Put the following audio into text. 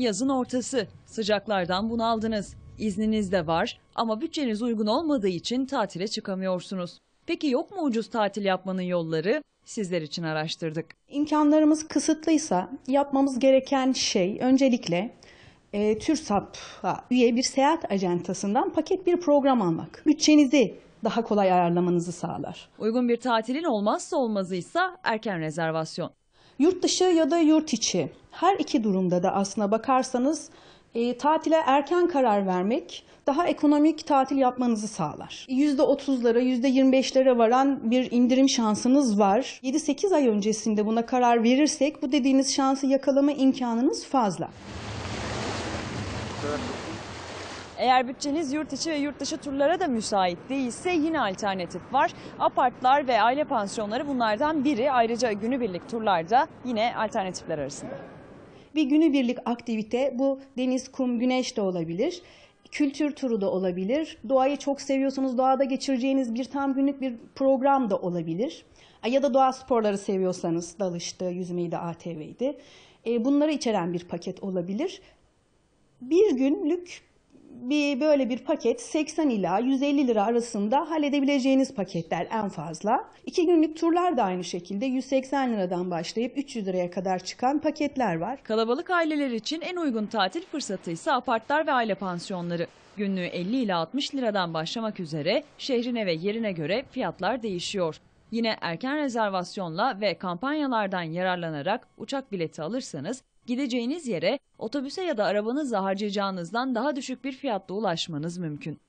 Yazın ortası. Sıcaklardan bunaldınız. İzniniz de var ama bütçeniz uygun olmadığı için tatile çıkamıyorsunuz. Peki yok mu ucuz tatil yapmanın yolları? Sizler için araştırdık. İmkanlarımız kısıtlıysa yapmamız gereken şey öncelikle e, TÜRSAP'a üye bir seyahat ajantasından paket bir program almak. Bütçenizi daha kolay ayarlamanızı sağlar. Uygun bir tatilin olmazsa olmazıysa erken rezervasyon. Yurt dışı ya da yurt içi her iki durumda da aslına bakarsanız e, tatile erken karar vermek daha ekonomik tatil yapmanızı sağlar. %30'lara %25'lere varan bir indirim şansınız var. 7-8 ay öncesinde buna karar verirsek bu dediğiniz şansı yakalama imkanınız fazla. Eğer bütçeniz yurt içi ve yurt dışı turlara da müsait değilse yine alternatif var. Apartlar ve aile pansiyonları bunlardan biri. Ayrıca günübirlik turlarda yine alternatifler arasında. Bir günübirlik aktivite bu deniz, kum, güneş de olabilir. Kültür turu da olabilir. Doğayı çok seviyorsanız doğada geçireceğiniz bir tam günlük bir program da olabilir. Ya da doğa sporları seviyorsanız dalıştı, yüzmeydi, ATV'ydi. E, Bunları içeren bir paket olabilir. Bir günlük bir böyle bir paket 80 ila 150 lira arasında halledebileceğiniz paketler en fazla. İki günlük turlar da aynı şekilde 180 liradan başlayıp 300 liraya kadar çıkan paketler var. Kalabalık aileler için en uygun tatil fırsatı ise apartlar ve aile pansiyonları. Günlüğü 50 ila 60 liradan başlamak üzere şehrine ve yerine göre fiyatlar değişiyor. Yine erken rezervasyonla ve kampanyalardan yararlanarak uçak bileti alırsanız gideceğiniz yere otobüse ya da arabanızla harcayacağınızdan daha düşük bir fiyatla ulaşmanız mümkün.